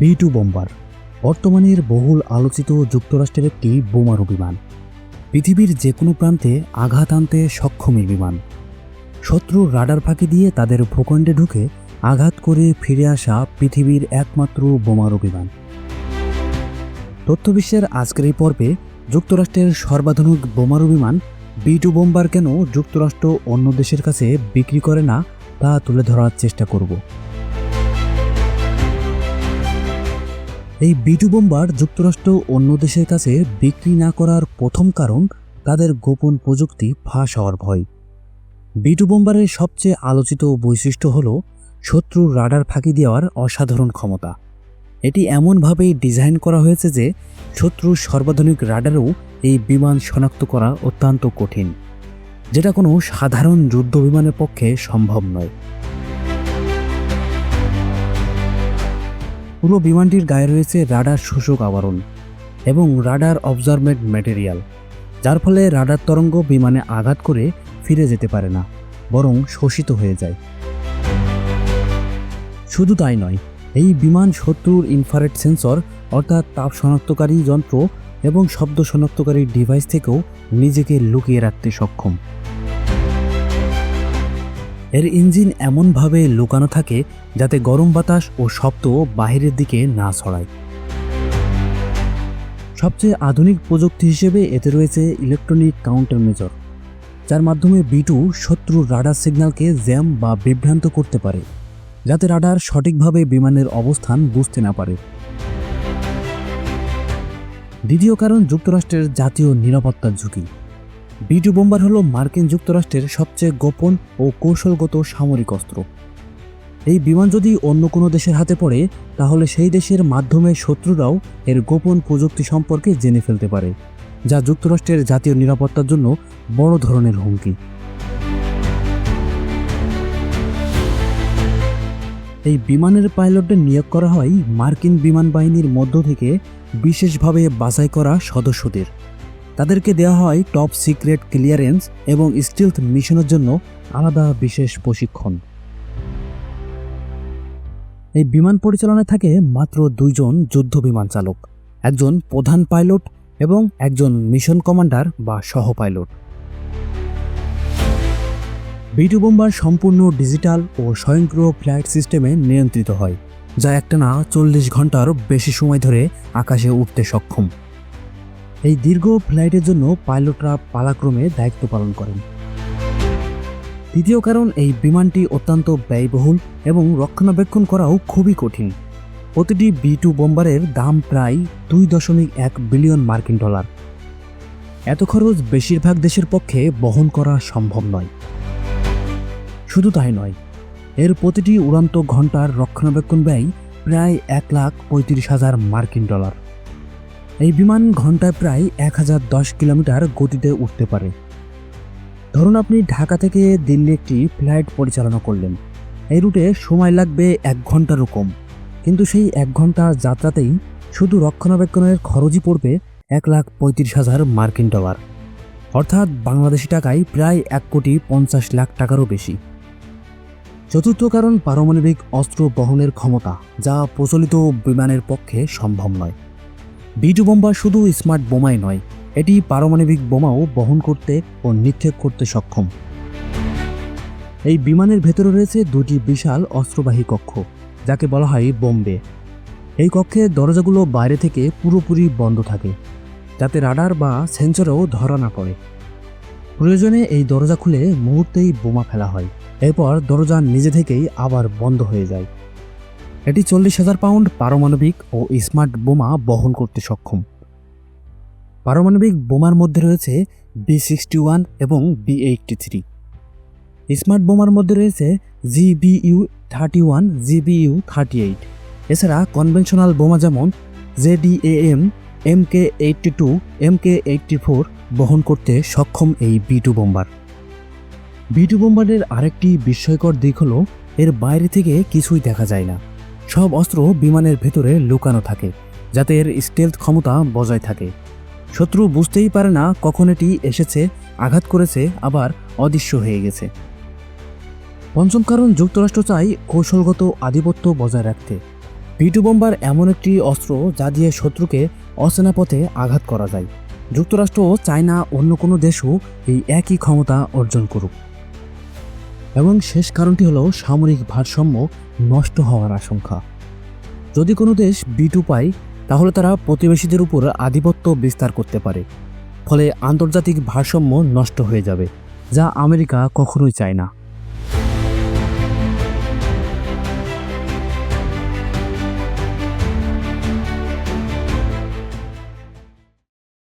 B two bomber, বর্তমানের বহুল আলোচিত যুক্তরাষ্ট্রের একটি বোমারু বিমান। পৃথিবীর যে কোনো প্রান্তে আঘাত আনতে সক্ষম এই বিমান। শত্রুর রাডার ফাঁকি দিয়ে তাদের ভূখণ্ডে ঢুকে আঘাত করে ফিরে আসা পৃথিবীর একমাত্র বোমারু বিমান। তথ্যবিশ্বের আজকের এই পর্বে যুক্তরাষ্ট্রের সর্বাধুনিক বোমারু বিমান বি টু বোম্বার কেন যুক্তরাষ্ট্র অন্য দেশের কাছে বিক্রি করে না, তা তুলে ধরার চেষ্টা করব। এই বিটু বোম্বার যুক্তরাষ্ট্র অন্য দেশের কাছে বিক্রি না করার প্রথম কারণ তাদের গোপন প্রযুক্তি ফাঁস হওয়ার ভয়। বিটু বোম্বারের সবচেয়ে আলোচিত বৈশিষ্ট্য হল শত্রুর রাডার ফাঁকি দেওয়ার অসাধারণ ক্ষমতা। এটি এমনভাবেই ডিজাইন করা হয়েছে যে শত্রুর সর্বাধুনিক রাডারেও এই বিমান শনাক্ত করা অত্যন্ত কঠিন, যেটা কোনো সাধারণ যুদ্ধ বিমানের পক্ষে সম্ভব নয়। পুরো বিমানটির গায়ে রয়েছে রাডার শোষক আবরণ এবং রাডার অবজারভমেন্ট ম্যাটেরিয়াল, যার ফলে রাডার তরঙ্গ বিমানে আঘাত করে ফিরে যেতে পারে না, বরং শোষিত হয়ে যায়। শুধু তাই নয়, এই বিমান শত্রুর ইনফ্রারেড সেন্সর, অর্থাৎ তাপ শনাক্তকারী যন্ত্র এবং শব্দ শনাক্তকারী ডিভাইস থেকেও নিজেকে লুকিয়ে রাখতে সক্ষম। এর ইঞ্জিন এমনভাবে লুকানো থাকে যাতে গরম বাতাস ও শব্দ বাহিরের দিকে না ছড়ায়। সবচেয়ে আধুনিক প্রযুক্তি হিসেবে এতে রয়েছে ইলেকট্রনিক কাউন্টার মেজর, যার মাধ্যমে বিটু শত্রুর রাডার সিগন্যালকে জ্যাম বা বিভ্রান্ত করতে পারে, যাতে রাডার সঠিকভাবে বিমানের অবস্থান বুঝতে না পারে। দ্বিতীয় কারণ যুক্তরাষ্ট্রের জাতীয় নিরাপত্তার ঝুঁকি। বিটু বোম্বার হল মার্কিন যুক্তরাষ্ট্রের সবচেয়ে গোপন ও কৌশলগত সামরিক অস্ত্র। এই বিমান যদি অন্য কোনো দেশের হাতে পড়ে, তাহলে সেই দেশের মাধ্যমে শত্রুরাও এর গোপন প্রযুক্তি সম্পর্কে জেনে ফেলতে পারে, যা যুক্তরাষ্ট্রের জাতীয় নিরাপত্তার জন্য বড় ধরনের হুমকি। এই বিমানের পাইলটদের নিয়োগ করা হয় মার্কিন বিমান বাহিনীর মধ্য থেকে, বিশেষভাবে বাছাই করা সদস্যদের। তাদেরকে দেওয়া হয় টপ সিক্রেট ক্লিয়ারেন্স এবং স্টিলথ মিশনের জন্য আলাদা বিশেষ প্রশিক্ষণ। এই বিমান পরিচালনায় থাকে মাত্র দুইজন যুদ্ধ বিমান চালক, একজন প্রধান পাইলট এবং একজন মিশন কমান্ডার বা সহ পাইলট বিটু বোম্বার সম্পূর্ণ ডিজিটাল ও স্বয়ংক্রিয় ফ্লাইট সিস্টেমে নিয়ন্ত্রিত হয়, যা একটানা চল্লিশ ঘণ্টার বেশি সময় ধরে আকাশে উঠতে সক্ষম। এই দীর্ঘ ফ্লাইটের জন্য পাইলটরা পালাক্রমে দায়িত্ব পালন করেন। দ্বিতীয় কারণ, এই বিমানটি অত্যন্ত ব্যয়বহুল এবং রক্ষণাবেক্ষণ করাও খুবই কঠিন। প্রতিটি বি টু বোম্বারের দাম প্রায় দুই দশমিক এক বিলিয়ন মার্কিন ডলার। এত খরচ বেশিরভাগ দেশের পক্ষে বহন করা সম্ভব নয়। শুধু তাই নয়, এর প্রতিটি উড়ান্ত ঘণ্টার রক্ষণাবেক্ষণ ব্যয় প্রায় এক লাখ পঁয়ত্রিশ হাজার মার্কিন ডলার। এই বিমান ঘন্টায় প্রায় এক হাজার দশ কিলোমিটার গতিতে উঠতে পারে। ধরুন আপনি ঢাকা থেকে দিল্লি একটি ফ্লাইট পরিচালনা করলেন। এই রুটে সময় লাগবে এক ঘন্টারও কম। কিন্তু সেই এক ঘণ্টা যাত্রাতেই শুধু রক্ষণাবেক্ষণের খরচই পড়বে এক লাখ পঁয়ত্রিশ হাজার মার্কিন ডলার। অর্থাৎ বাংলাদেশি টাকায় প্রায় এক কোটি পঞ্চাশ লাখ টাকারও বেশি। চতুর্থ কারণ পারমাণবিক অস্ত্র বহনের ক্ষমতা, যা প্রচলিত বিমানের পক্ষে সম্ভব নয়। বিটু বোম্বা শুধু স্মার্ট বোমাই নয়, এটি পারমাণবিক বোমাও বহন করতে ও নিক্ষেপ করতে সক্ষম। এই বিমানের ভেতরে রয়েছে দুটি বিশাল অস্ত্রবাহী কক্ষ, যাকে বলা হয় বোম্বে। এই কক্ষে দরজাগুলো বাইরে থেকে পুরোপুরি বন্ধ থাকে, যাতে রাডার বা সেন্সরেও ধরা না পড়ে। প্রয়োজনে এই দরজা খুলে মুহূর্তেই বোমা ফেলা হয়, এরপর দরজা নিজে থেকেই আবার বন্ধ হয়ে যায়। এটি চল্লিশ হাজার পাউন্ড পারমাণবিক ও স্মার্ট বোমা বহন করতে সক্ষম। পারমাণবিক বোমার মধ্যে রয়েছে বি সিক্সটি ওয়ান এবং বি এইটটি থ্রি। স্মার্ট বোমার মধ্যে রয়েছে GBU thirty one GBU thirty eight. এছাড়া কনভেনশনাল বোমা যেমন JDAM M K eighty two, M K eighty four বহন করতে সক্ষম এই B two bomber. B two বোম্বারের আরেকটি বিস্ময়কর দিক হলো, এর বাইরে থেকে কিছুই দেখা যায় না। সব অস্ত্র বিমানের ভেতরে লুকানো থাকে, যাতে এর স্টেলথ ক্ষমতা বজায় থাকে। শত্রু বুঝতেই পারে না কখন এটি এসেছে, আঘাত করেছে, আবার অদৃশ্য হয়ে গেছে। পঞ্চম কারণ, যুক্তরাষ্ট্র চাই কৌশলগত আধিপত্য বজায় রাখতে। বিটু বোম্বার এমন একটি অস্ত্র যা দিয়ে শত্রুকে অচেনা পথে আঘাত করা যায়। যুক্তরাষ্ট্র ও চায়না অন্য কোনো দেশও এই একই ক্ষমতা অর্জন করুক। এবং শেষ কারণটি হলো সামরিক ভারসাম্য নষ্ট হওয়ার আশঙ্কা। যদি কোনো দেশ বিটু পায়, তাহলে তারা প্রতিবেশীদের উপর আধিপত্য বিস্তার করতে পারে। ফলে আন্তর্জাতিক ভারসাম্য নষ্ট হয়ে যাবে, যা আমেরিকা কখনোই চায় না।